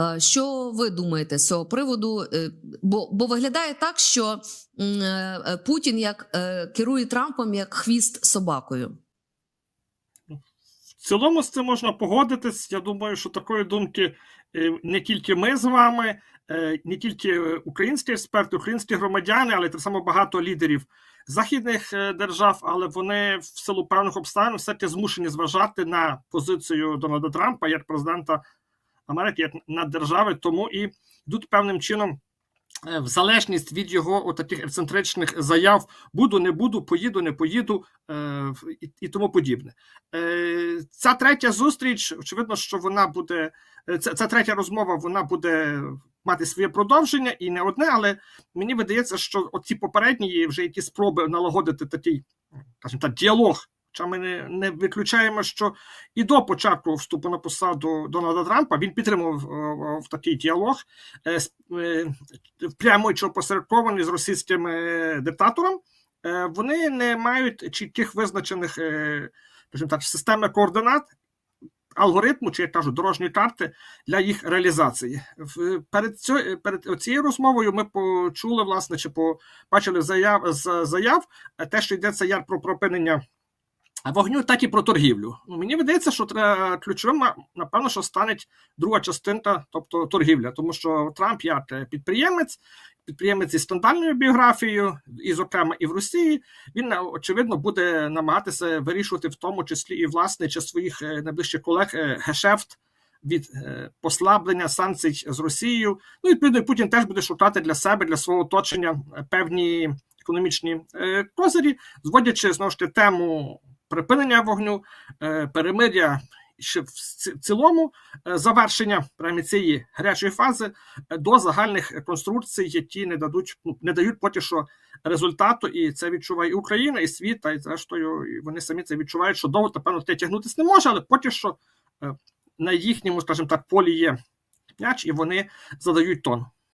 Е, Що ви думаєте з цього приводу? Е, Бо, бо виглядає так, що е, Путін як керує Трампом як хвіст собакою. В цілому з цим можна погодитись. Я думаю, що такої думки не тільки ми з вами, не тільки українські експерти, українські громадяни, але так само багато лідерів західних держав, але вони в силу певних обставин все таки змушені зважати на позицію Дональда Трампа як президента Америки, як на держави, тому і йдуть певним чином. е, В залежність від його таких ексцентричних заяв буду, не буду, поїду, не поїду е, і, і тому подібне. Е, Ця третя зустріч, очевидно, що вона буде. е, Ця, ця третя розмова вона буде мати своє продовження і не одне, але мені видається, що оці попередні вже які спроби налагодити такий, скажімо так, діалог. Хоча ми не, не виключаємо, що і до початку вступу на посаду Дональда Трампа він підтримував е, в такий діалог, е, е, прямо чи опосередкований з російським е, диктатором. Е, Вони не мають чітких визначених е, так, системи координат, алгоритму, чи як кажуть, дорожньої карти для їх реалізації. Перед цьо, перед цією розмовою ми почули, власне, чи побачили заяв заяв е, те, що йдеться як про припинення. Вогню, так і про торгівлю. Ну, мені видається, що треба ключовим, напевно, що стане друга частинка, тобто торгівля, тому що Трамп як підприємець, підприємець із скандальною біографією, і, зокрема, і в Росії, він е, очевидно буде намагатися вирішувати в тому числі і власне чи своїх е, найближчих колег е, гешефт від послаблення санкцій з Росією. Ну відповідно Путін теж буде шукати для себе, для свого оточення певні економічні козирі, зводячи знову ж таки тему припинення вогню, е, перемиря. Ще в цілому е, завершення прямо цієї гарячої фази е, до загальних конструкцій, які не дадуть ну, не дають поки що результату, і це відчуває і Україна, і світ, й зрештою і вони самі це відчувають, що довго напевно те тягнутися не може, але поки що на їхньому, скажімо так, полі є м'яч, і вони задають тон.